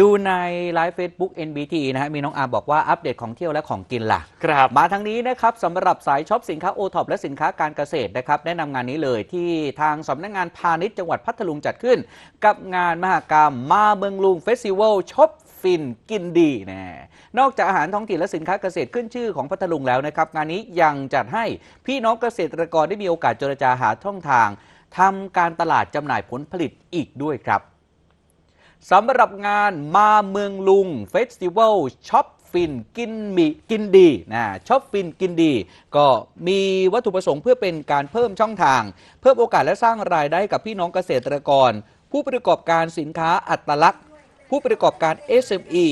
ดูในไลฟ์ Facebook NBT นะฮะมีน้องอาร์บอกว่าอัปเดตของเที่ยวและของกินล่ะ ครับมาทางนี้นะครับสำหรับสายช็อปสินค้าโอท็อปและสินค้าการเกษตรนะครับแนะนำงานนี้เลยที่ทางสำนักงานพาณิชย์จังหวัดพัทลุงจัดขึ้น กับงานมหกรรมมาเมืองลุงเฟสติวัลช็อปฟินกินดีนะนอกจากอาหารท้องถิ่นและสินค้าเกษตรขึ้นชื่อของพัทลุงแล้วนะครับงานนี้ยังจัดให้พี่น้องเกษตรกรได้มีโอกาสเจรจาหาช่องทางทำการตลาดจำหน่ายผลผลิตอีกด้วยครับ สำหรับงานมาเมืองลุงเฟสติวัลช็อปฟินกินมีกินดีนะช็อปฟินกินดี ก็มีวัตถุประสงค์เพื่อเป็นการเพิ่มช่องทาง เพิ่มโอกาสและสร้างรายได้กับพี่น้องเกษตรกร ผู้ประกอบการสินค้าอัตลักษณ์ ผู้ประกอบการ SME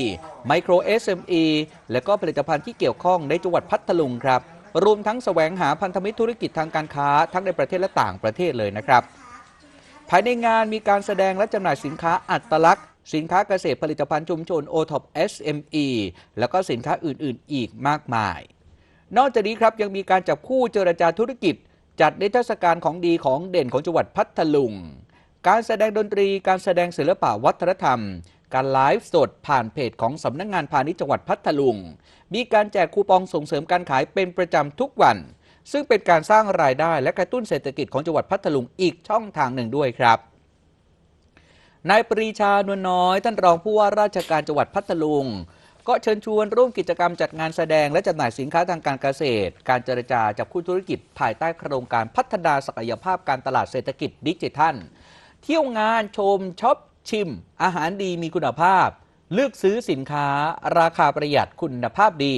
ไมโคร SME และก็ผลิตภัณฑ์ที่เกี่ยวข้องในจังหวัดพัทลุงครับรวมทั้งแสวงหาพันธมิตรธุรกิจทางการค้าทั้งในประเทศและต่างประเทศเลยนะครับ ภายในงานมีการแสดงและจำหน่ายสินค้าอัตลักษณ์ สินค้าเกษตรผลิตภัณฑ์ชุมชน o t o p SME แล้วก็สินค้าอื่น ๆ อีกมากมาย นอกจากนี้ครับยังมีการจับคู่เจรจาธุรกิจ จัดนิทรรศการของดีของเด่นของจังหวัดพัทลุง การแสดงดนตรี การแสดงศิลปะวัฒนธรรม การไลฟ์สดผ่านเพจของสำนักงงานพาณิชย์จังหวัดพัทลุง มีการแจกคูปองส่งเสริมการขายเป็นประจำทุกวัน ซึ่งเป็นการสร้างรายได้และกระตุ้นเศรษฐกิจของจังหวัดพัทลุงอีกช่องทางหนึ่งด้วยครับนายปรีชานวลน้อย ท่านรองผู้ว่าราชการจังหวัดพัทลุง ก็เชิญชวนร่วมกิจกรรมจัดงานแสดงและจำหน่ายสินค้าทางการเกษตร การเจรจาจับคู่ธุรกิจ ภายใต้โครงการพัฒนาศักยภาพการตลาดเศรษฐกิจดิจิทัล เที่ยวงานชมช็อปชิม อาหารดีมีคุณภาพ เลือกซื้อสินค้า ราคาประหยัดคุณภาพดี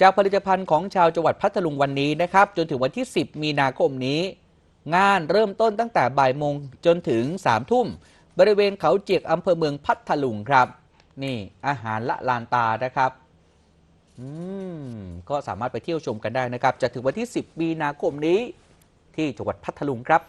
จากผลิตภัณฑ์ของชาวจังหวัดพัทลุงวันนี้นะครับ จนถึงวันที่ 10 มีนาคมนี้ งานเริ่มต้นตั้งแต่บ่ายโมงจนถึง3ทุ่ม บริเวณเขาเจียกอำเภอเมืองพัทลุงครับ นี่อาหารละลานตานะครับอืมก็สามารถไปเที่ยวชมกันได้นะครับจะถึงวันที่ 10 มีนาคมนี้ ที่จังหวัดพัทลุงครับ